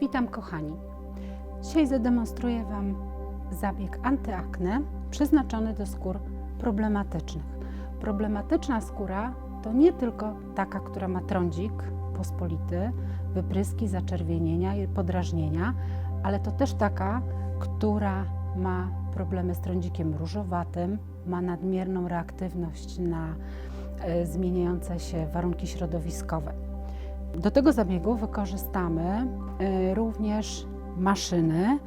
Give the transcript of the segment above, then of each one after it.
Witam kochani. Dzisiaj zademonstruję Wam zabieg antyakne przeznaczony do skór problematycznych. Problematyczna skóra to nie tylko taka, która ma trądzik pospolity, wypryski, zaczerwienienia i podrażnienia, ale to też taka, która ma problemy z trądzikiem różowatym, ma nadmierną reaktywność na e, zmieniające się warunki środowiskowe. Do tego zabiegu wykorzystamy y, również maszyny.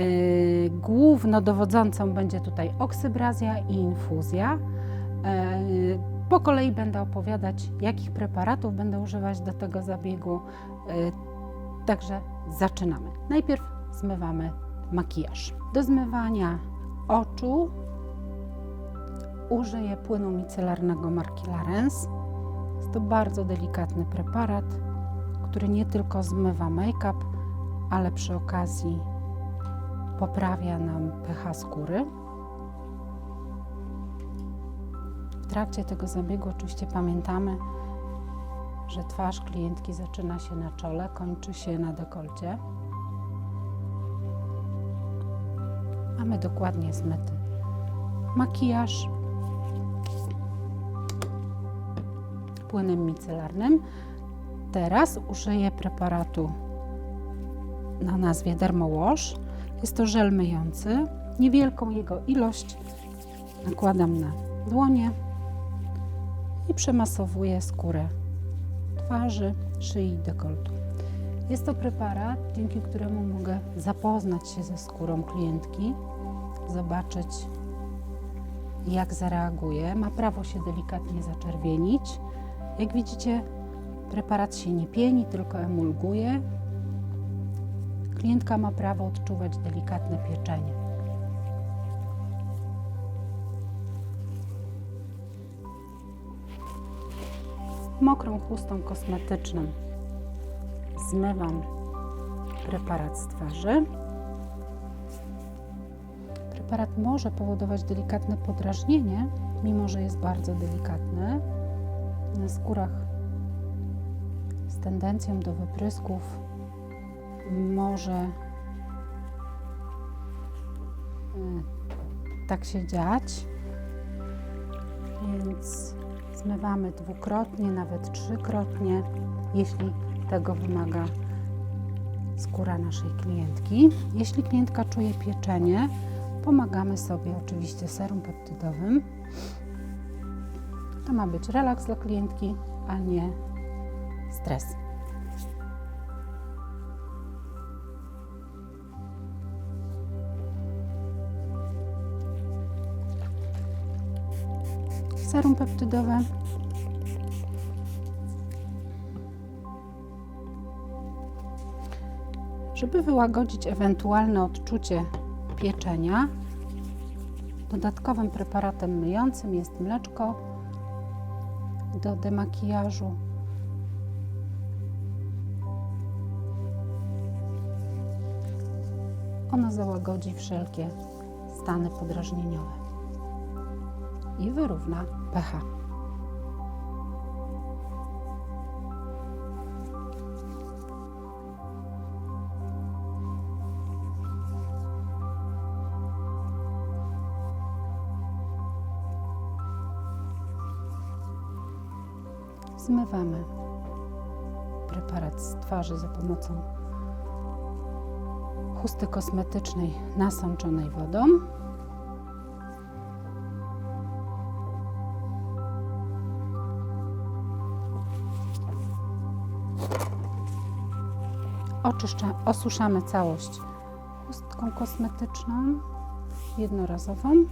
Y, Głównodowodzącą będzie tutaj oksybrazja i infuzja. Y, Po kolei będę opowiadać, jakich preparatów będę używać do tego zabiegu. Także zaczynamy. Najpierw zmywamy makijaż. Do zmywania oczu użyję płynu micelarnego marki Larens. To bardzo delikatny preparat, który nie tylko zmywa make-up, ale przy okazji poprawia nam pH skóry. W trakcie tego zabiegu oczywiście pamiętamy, że twarz klientki zaczyna się na czole, kończy się na dekolcie. Mamy dokładnie zmyty makijaż płynem micelarnym. Teraz użyję preparatu na nazwie Dermowash. Jest to żel myjący. Niewielką jego ilość nakładam na dłonie i przemasowuję skórę twarzy, szyi i dekoltu. Jest to preparat, dzięki któremu mogę zapoznać się ze skórą klientki, zobaczyć jak zareaguje. Ma prawo się delikatnie zaczerwienić. Jak widzicie, preparat się nie pieni, tylko emulguje. Klientka ma prawo odczuwać delikatne pieczenie. Mokrą chustą kosmetyczną zmywam preparat z twarzy. Preparat może powodować delikatne podrażnienie, mimo że jest bardzo delikatny. Na skórach z tendencją do wyprysków może y, tak się dziać, więc zmywamy dwukrotnie, nawet trzykrotnie, jeśli tego wymaga skóra naszej klientki. Jeśli klientka czuje pieczenie, pomagamy sobie oczywiście serum peptydowym. To ma być relaks dla klientki, a nie stres. Serum peptydowe Żeby wyłagodzić ewentualne odczucie pieczenia, dodatkowym preparatem myjącym jest mleczko do demakijażu. Ono załagodzi wszelkie stany podrażnieniowe i wyrówna pH. Zmywamy preparat z twarzy za pomocą chusty kosmetycznej nasączonej wodą. Oczyszcza, osuszamy całość chustką kosmetyczną jednorazową.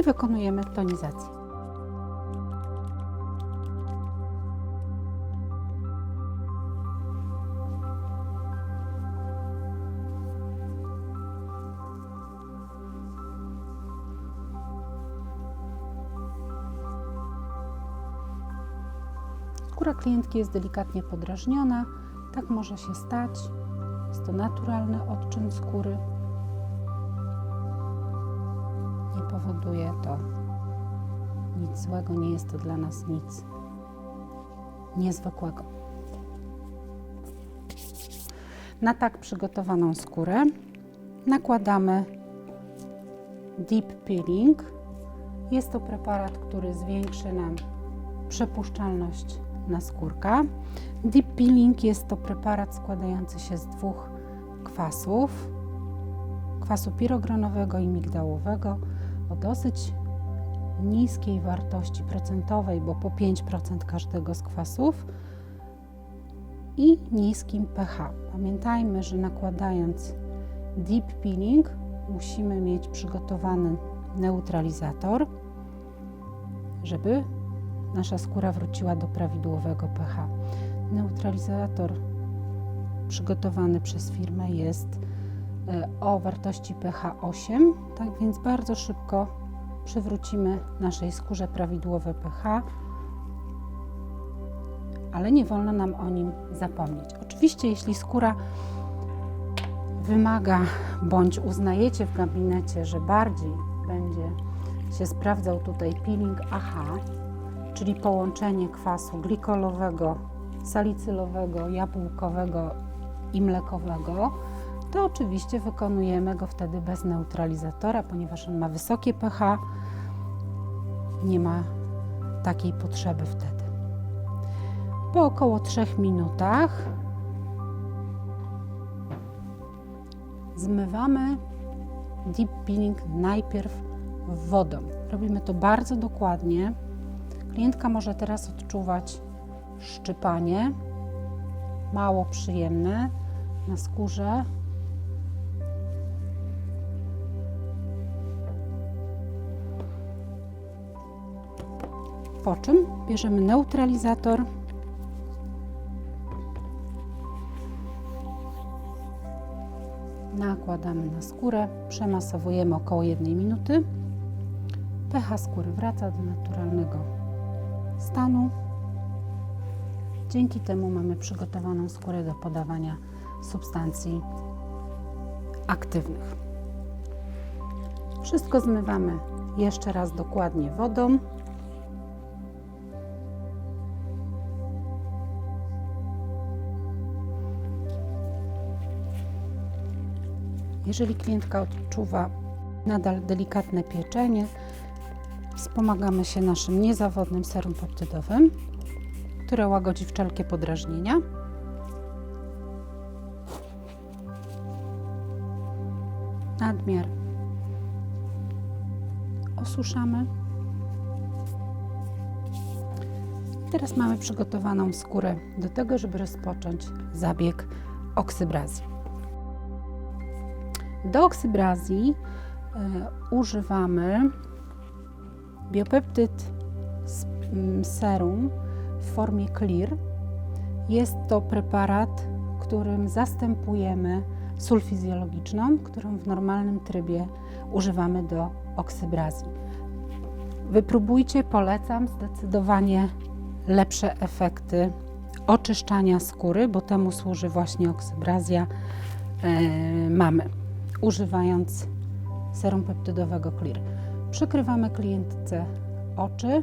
I wykonujemy tonizację. Skóra klientki jest delikatnie podrażniona, tak może się stać. Jest to naturalny odczyn skóry. Powoduje to nic złego, nie jest to dla nas nic niezwykłego. Na tak przygotowaną skórę nakładamy Deep Peeling. Jest to preparat, który zwiększy nam przepuszczalność naskórka. Deep Peeling jest to preparat składający się z dwóch kwasów, kwasu pirogranowego i migdałowego o dosyć niskiej wartości procentowej, bo po 5% każdego z kwasów i niskim pH. Pamiętajmy, że nakładając deep peeling musimy mieć przygotowany neutralizator, żeby nasza skóra wróciła do prawidłowego pH. Neutralizator przygotowany przez firmę jest o wartości pH 8, tak więc bardzo szybko przywrócimy naszej skórze prawidłowe pH, ale nie wolno nam o nim zapomnieć. Oczywiście, jeśli skóra wymaga bądź uznajecie w gabinecie, że bardziej będzie się sprawdzał tutaj peeling AHA, czyli połączenie kwasu glikolowego, salicylowego, jabłkowego i mlekowego, to oczywiście wykonujemy go wtedy bez neutralizatora, ponieważ on ma wysokie pH, nie ma takiej potrzeby wtedy. Po około 3 minutach zmywamy deep peeling najpierw wodą. Robimy to bardzo dokładnie. Klientka może teraz odczuwać szczypanie, mało przyjemne na skórze. Po czym bierzemy neutralizator nakładamy na skórę, przemasowujemy około 1 minuty. pH skóry wraca do naturalnego stanu. Dzięki temu mamy przygotowaną skórę do podawania substancji aktywnych. Wszystko zmywamy jeszcze raz dokładnie wodą. Jeżeli klientka odczuwa nadal delikatne pieczenie, wspomagamy się naszym niezawodnym serum peptydowym, które łagodzi wszelkie podrażnienia. Nadmiar osuszamy. Teraz mamy przygotowaną skórę do tego, żeby rozpocząć zabieg oksybrazji. Do oksybrazji y, używamy biopeptyd serum w formie clear. Jest to preparat, którym zastępujemy sól fizjologiczną, którą w normalnym trybie używamy do oksybrazji. Wypróbujcie, polecam zdecydowanie lepsze efekty oczyszczania skóry, bo temu służy właśnie oksybrazja. Yy, mamy używając serum peptydowego Clear. Przykrywamy klientce oczy,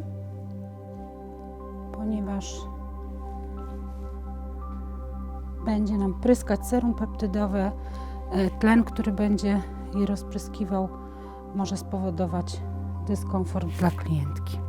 ponieważ będzie nam pryskać serum peptydowe. E, tlen, który będzie jej rozpryskiwał, może spowodować dyskomfort dla klientki.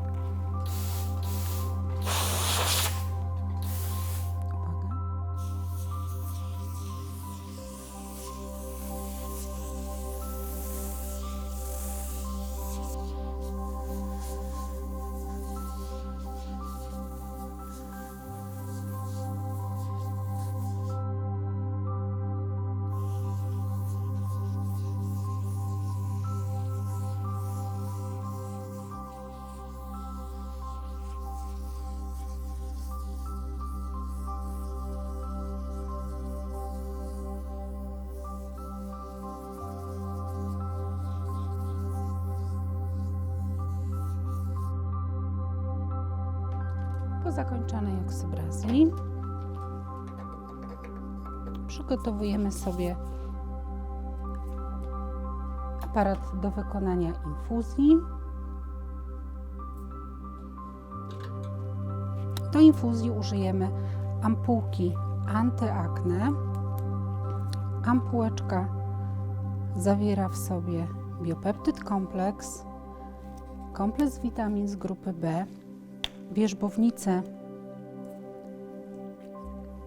Po zakończonej oksybrazji przygotowujemy sobie aparat do wykonania infuzji. Do infuzji użyjemy ampułki antyakne. Ampułeczka zawiera w sobie biopeptyd kompleks, kompleks witamin z grupy B, wierzbownicę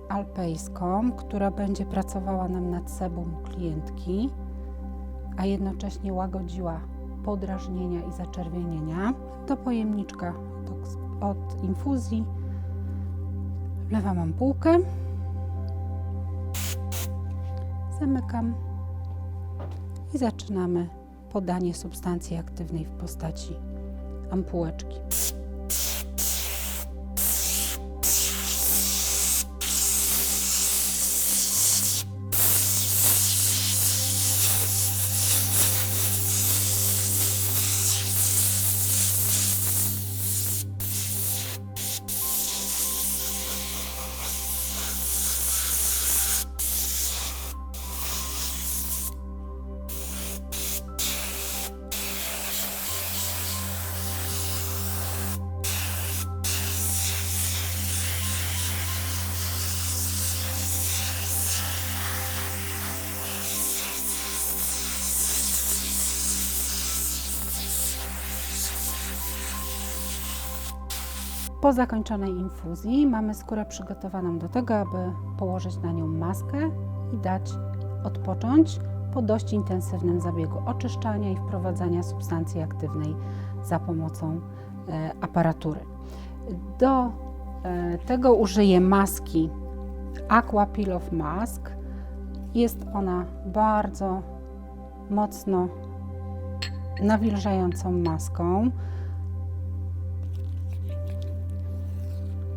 alpejską, która będzie pracowała nam nad sebum klientki, a jednocześnie łagodziła podrażnienia i zaczerwienienia. Do pojemniczka od, od infuzji wlewam ampułkę, zamykam i zaczynamy podanie substancji aktywnej w postaci ampułeczki. Po zakończonej infuzji mamy skórę przygotowaną do tego, aby położyć na nią maskę i dać odpocząć po dość intensywnym zabiegu oczyszczania i wprowadzania substancji aktywnej za pomocą e, aparatury. Do e, tego użyję maski Aqua Peel of Mask. Jest ona bardzo mocno nawilżającą maską.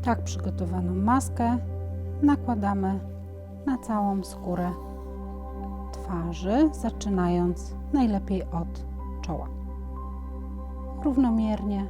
Tak przygotowaną maskę nakładamy na całą skórę twarzy, zaczynając najlepiej od czoła. Równomiernie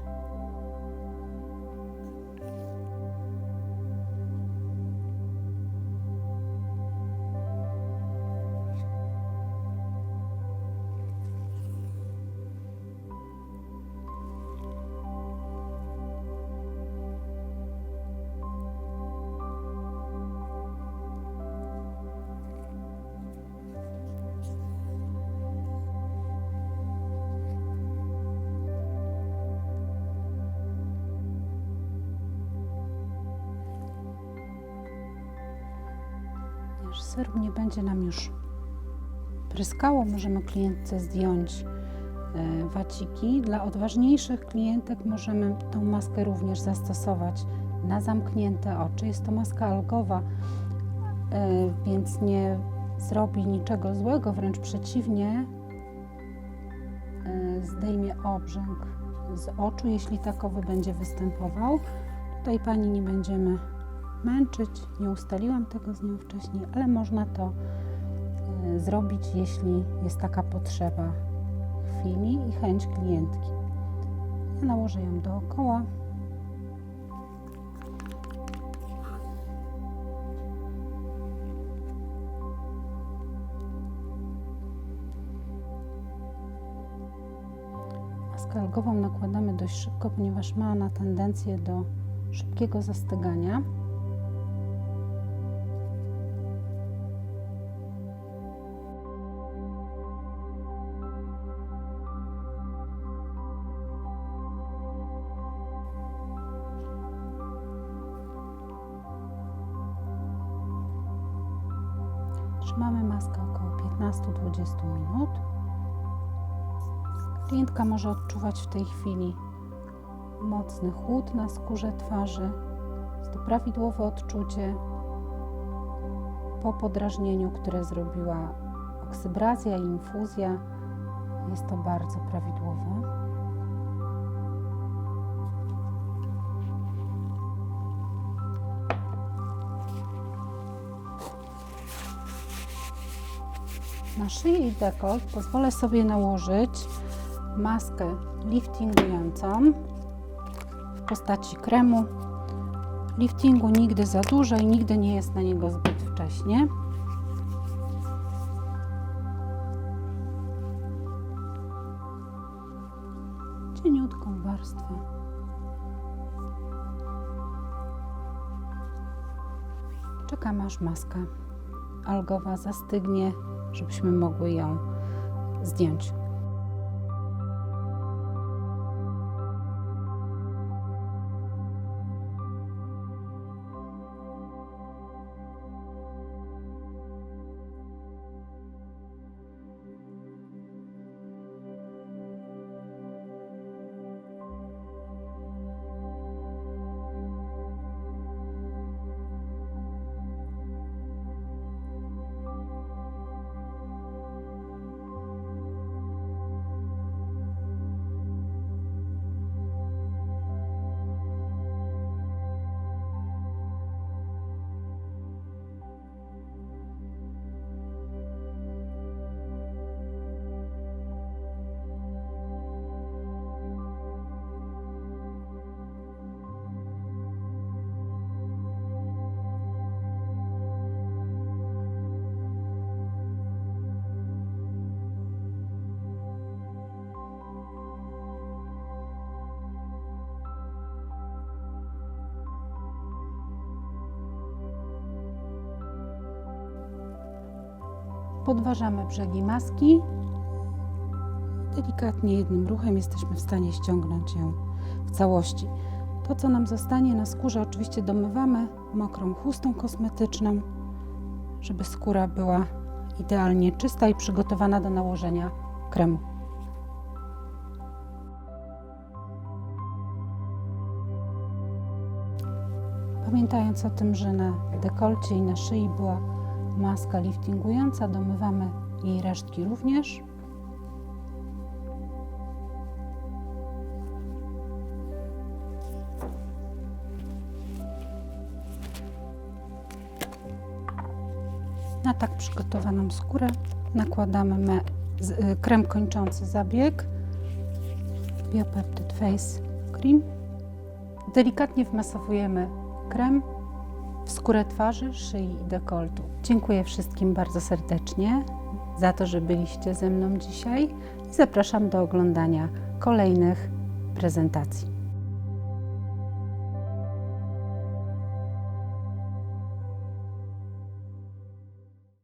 Aż syrop nie będzie nam już pryskało, możemy klientce zdjąć e, waciki. Dla odważniejszych klientek możemy tą maskę również zastosować na zamknięte oczy. Jest to maska algowa, e, więc nie zrobi niczego złego, wręcz przeciwnie, e, zdejmie obrzęk z oczu, jeśli takowy będzie występował. Tutaj pani nie będziemy męczyć. Nie ustaliłam tego z nią wcześniej, ale można to e, zrobić, jeśli jest taka potrzeba chwili i chęć klientki. Ja nałożę ją dookoła. Maskę algową nakładamy dość szybko, ponieważ ma ona tendencję do szybkiego zastygania. 15-20 minut. Klientka może odczuwać w tej chwili mocny chłód na skórze twarzy. Jest to prawidłowe odczucie po podrażnieniu, które zrobiła oksybrazja i infuzja. Jest to bardzo prawidłowe. Na szyję i dekolt pozwolę sobie nałożyć maskę liftingującą w postaci kremu. Liftingu nigdy za dużo i nigdy nie jest na niego zbyt wcześnie. Cieniutką warstwę czeka masz maska algowa zastygnie, żebyśmy mogły ją zdjąć. Podważamy brzegi maski. Delikatnie jednym ruchem jesteśmy w stanie ściągnąć ją w całości. To, co nam zostanie na skórze, oczywiście domywamy mokrą chustą kosmetyczną, żeby skóra była idealnie czysta i przygotowana do nałożenia kremu. Pamiętając o tym, że na dekolcie i na szyi była maska liftingująca, domywamy jej resztki również. Na tak przygotowaną skórę nakładamy y, krem kończący zabieg Biopeptid Face Cream. Delikatnie wmasowujemy krem w skórę twarzy, szyi i dekoltu. Dziękuję wszystkim bardzo serdecznie za to, że byliście ze mną dzisiaj i zapraszam do oglądania kolejnych prezentacji.